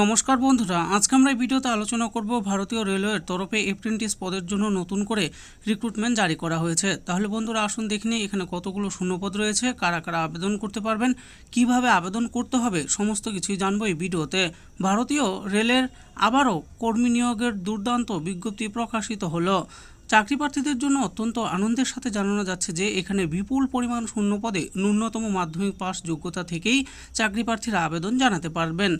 নমস্কার বন্ধুরা, আজকে আমরা এই ভিডিওতে আলোচনা করব ভারতীয় রেলওয়ের তরফে এপ্রেন্টিস পদের জন্য নতুন করে রিক্রুটমেন্ট জারি করা হয়েছে। তাহলে বন্ধুরা আসুন দেখে নিই এখানে কতগুলো শূন্যপদ রয়েছে, কারা কারা আবেদন করতে পারবেন, কীভাবে আবেদন করতে হবে, সমস্ত কিছুই জানব এই ভিডিওতে। ভারতীয় রেলের আবারও কর্মী নিয়োগের দুর্দান্ত বিজ্ঞপ্তি প্রকাশিত হলো। চাকরি প্রার্থীদের জন্য অত্যন্ত আনন্দের সাথে জানানো যাচ্ছে যে, এখানে বিপুল পরিমাণ শূন্য পদে ন্যূনতম মাধ্যমিক পাস যোগ্যতা থেকেই চাকরি প্রার্থীরা আবেদন জানাতে পারবেন।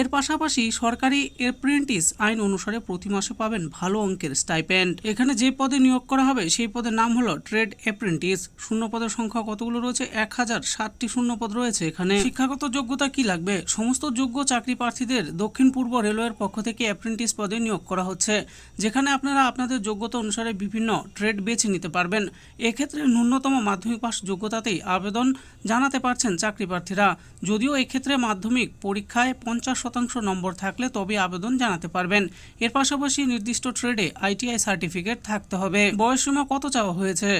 এর পাশাপাশি সরকারি এপ্রেন্টিস আইন অনুসারে প্রতি মাসে পাবেন ভালো অঙ্কের স্টাইপেন্ড এখানে যে পদে নিয়োগ করা হবে, সেই পদের নাম হলো ট্রেড অ্যাপ্রেন্টিস শূন্য পদের সংখ্যা কতগুলো রয়েছে? এক হাজার সাতটি শূন্য পদ রয়েছে এখানে। শিক্ষাগত যোগ্যতা কি লাগবে? সমস্ত যোগ্য চাকরি প্রার্থীদের দক্ষিণ পূর্ব রেলওয়ের পক্ষ থেকে অ্যাপ্রেন্টিস পদে নিয়োগ করা হচ্ছে, যেখানে আপনারা আপনাদের যোগ্যতা অনুসারে বিভিন্ন ট্রেড বেছে নিতে পারবেন। এক্ষেত্রে ন্যূনতম মাধ্যমিক পাস যোগ্যতাতেই আবেদন জানাতে পারছেন চাকরি প্রার্থীরা। যদিও এক্ষেত্রে মাধ্যমিক পরীক্ষায় পঞ্চাশ শতাংশ নম্বর থাকলে তবে আবেদন জানাতে পারবেন। এর পাশাপাশি নির্দিষ্ট ট্রেডে আইটিআই সার্টিফিকেট থাকতে হবে। বয়সসীমা কত চাওয়া হয়েছে?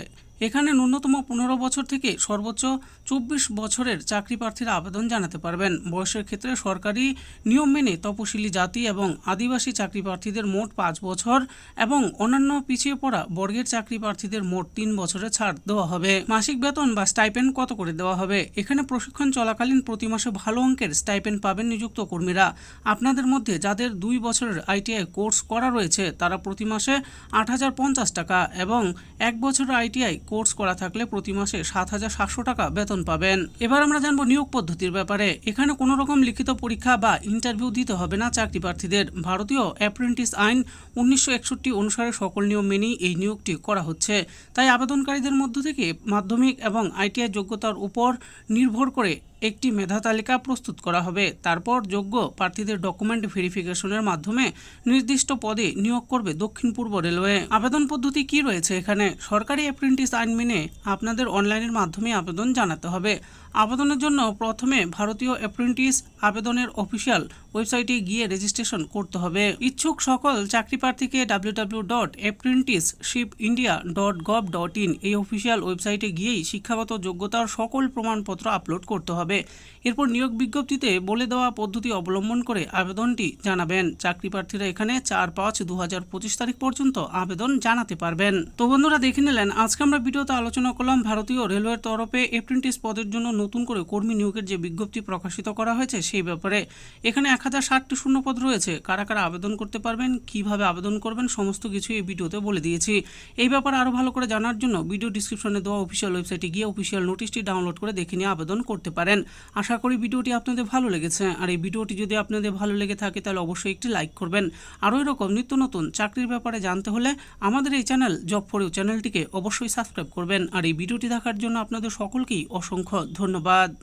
এখানে ন্যূনতম পনেরো বছর থেকে সর্বোচ্চ চব্বিশ বছরের চাকরি প্রার্থীরা আবেদন জানাতে পারবেন। বয়সের ক্ষেত্রে সরকারি নিয়ম মেনে তপশিলি জাতি এবং আদিবাসী চাকরি প্রার্থীদের মোট পাঁচ বছর এবং অন্যান্য পিছিয়ে পড়া বর্গের চাকরি প্রার্থীদের মোট তিন বছরের ছাড় দেওয়া হবে। মাসিক বেতন বা স্টাইপেন্ড কত করে দেওয়া হবে? এখানে প্রশিক্ষণ চলাকালীন প্রতি মাসে ভালো অঙ্কের স্টাইপেন্ড পাবেন নিযুক্ত কর্মীরা। আপনাদের মধ্যে যাদের দুই বছরের আইটিআই কোর্স করা রয়েছে, তারা প্রতি মাসে আট হাজার পঞ্চাশ টাকা এবং এক বছরের আইটিআই কোর্স করা থাকলে প্রতি মাসে সাত হাজার সাতশো টাকা বেতন পাবেন। এবার আমরা জানব নিয়োগ পদ্ধতির ব্যাপারে। এখানে কোনো রকম লিখিত পরীক্ষা বা ইন্টারভিউ দিতে হবে না চাকরি প্রার্থীদের। ভারতীয় অ্যাপ্রেন্টিস আইন উনিশশো একষট্টি অনুসারে সকল নিয়ম মেনেই এই নিয়োগটি করা হচ্ছে। তাই আবেদনকারীদের মধ্য থেকে মাধ্যমিক এবং আইটিআই যোগ্যতার উপর নির্ভর করে একটি মেধা তালিকা প্রস্তুত করা হবে। তারপর যোগ্য প্রার্থীদের ডকুমেন্ট ভেরিফিকেশনের মাধ্যমে নির্দিষ্ট পদে নিয়োগ করবে দক্ষিণ পূর্ব রেলওয়ে। আবেদন পদ্ধতি কি রয়েছে এখানে? সরকারি অ্যাপ্রেন্টিস আইন মেনে আপনাদের অনলাইনের মাধ্যমে আবেদন জানাতে হবে। আবেদনের জন্য প্রথমে ভারতীয় অ্যাপ্রেন্টিস আবেদনের অফিসিয়াল ওয়েবসাইটে গিয়ে রেজিস্ট্রেশন করতে হবে। ইচ্ছুক সকল চাকরি প্রার্থীকে W W dot India dot gov dot in এই অফিসিয়াল ওয়েবসাইটে গিয়েই শিক্ষাগত যোগ্যতার সকল প্রমাণপত্র আপলোড করতে হবে। এরপর নিয়োগ বিজ্ঞপ্তিতে বলে দেওয়া পদ্ধতি অবলম্বন করে আবেদনটি জানাবেন। চাকরি প্রার্থীরা এখানে চার পাঁচ দু তারিখ পর্যন্ত আবেদন জানাতে পারবেন। তো বন্ধুরা দেখে নিলেন, আজকে আমরা ভিডিওতে আলোচনা করলাম ভারতীয় রেলওয়ের তরফে অ্যাপ্রেন্টিস পদের জন্য নতুন করে কর্মী নিয়োগের যে বিজ্ঞপ্তি প্রকাশিত করা হয়েছে, সেই ব্যাপারে এখানে এক হাজার ষাটটি শূন্যপদ রয়েছে। কারা কারা আবেদন করতে পারবেন, কীভাবে আবেদন করবেন, সমস্ত কিছু এই ভিডিওতে বলে দিয়েছি। এই ব্যাপারে আরও ভালো করে জানার জন্য ভিডিও ডিসক্রিপশনে দেওয়া অফিসিয়াল ওয়েবসাইটে গিয়ে অফিসিয়াল নোটিশটি ডাউনলোড করে দেখে নিয়ে আবেদন করতে পারেন। আশা করি ভিডিওটি আপনাদের ভালো লেগেছে। আর এই ভিডিওটি যদি আপনাদের ভালো লেগে থাকে, তাহলে অবশ্যই একটি লাইক করবেন। আরও এরকম নিত্য নতুন চাকরির ব্যাপারে জানতে হলে আমাদের এই চ্যানেল জব ফর চ্যানেলটিকে অবশ্যই সাবস্ক্রাইব করবেন। আর এই ভিডিওটি দেখার জন্য আপনাদের সকলকেই অসংখ্য ধন্যবাদ